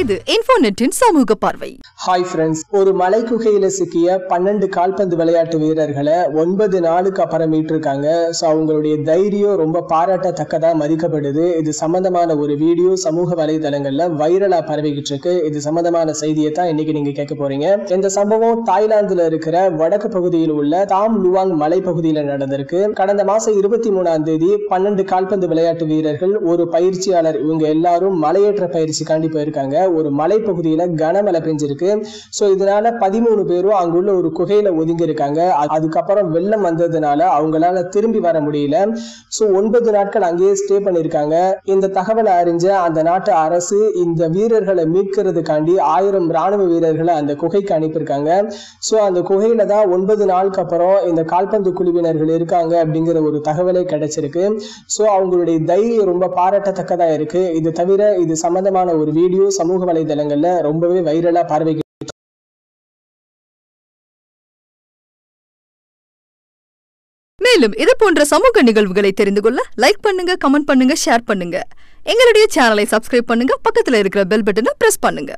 இது இன்ஃபோநெட்டின் சமூக பார்வை. ஹாய் ஃப்ரெண்ட்ஸ் ஒரு மலை குகையில சிக்கிய பன்னெண்டு கால்பந்து விளையாட்டு வீரர்களை ஒன்பது நாளுக்கு அப்புறம் மீட்டிருக்காங்க. ஸோ அவங்களுடைய தைரியம் ரொம்ப பாராட்டத்தக்கதா மதிக்கப்படுது. இது சம்பந்தமான ஒரு வீடியோ சமூக வலைதளங்கள்ல வைரலா பரவிக்கிட்டு இருக்கு இது சம்பந்தமான செய்தியை தான் இன்னைக்கு நீங்க கேட்க போறீங்க. இந்த சம்பவம் தாய்லாந்துல இருக்கிற வடக்கு பகுதியில் உள்ள தாம் லுவாங் மலை பகுதியில நடந்திருக்கு. கடந்த மாசம் இருபத்தி மூணாம் தேதி பன்னெண்டு கால்பந்து விளையாட்டு வீரர்கள் ஒரு பயிற்சியாளர் இவங்க எல்லாரும் மலையேற்ற பயிற்சிக்காண்டி போயிருக்காங்க. ஒரு மலைப்பகுதியில கனமழை பெஞ்சிருக்கு. ஸோ இதனால பதிமூணு பேரும் அங்குள்ள ஒரு குகையில ஒதுங்கி இருக்காங்க அதுக்கப்புறம் வெள்ளம் வந்ததுனால அவங்களால திரும்பி வர முடியல. ஸோ ஒன்பது நாட்கள் அங்கேயே ஸ்டே பண்ணியிருக்காங்க. இந்த தகவலை அறிஞ்ச அந்த நாட்டு அரசு இந்த வீரர்களை மீட்கிறதுக்காண்டி ஆயிரம் ராணுவ வீரர்களை அந்த குகைக்கு அனுப்பியிருக்காங்க. ஸோ அந்த குகையில தான் ஒன்பது நாளுக்கு அப்புறம் இந்த கால்பந்து குழுவினர்கள் இருக்காங்க அப்படிங்கிற ஒரு தகவலே கிடைச்சிருக்கு. ஸோ அவங்களுடைய தைரியம் ரொம்ப பாராட்டத்தக்கதா இருக்கு. இது தவிர இது சம்பந்தமான ஒரு வீடியோ சமூக வலைதளங்கள்ல ரொம்பவே வைரலா பார்வைக்கு மேலும் இது போன்ற சமூக நிகழ்வுகளை தெரிந்து கொள்ள லைக் பண்ணுங்க கமெண்ட் பண்ணுங்க ஷேர் பண்ணுங்க. எங்களுடைய சேனலை சப்ஸ்கிரைப் பண்ணுங்க பக்கத்துல இருக்கிற பெல் பட்டனை பிரஸ் பண்ணுங்க.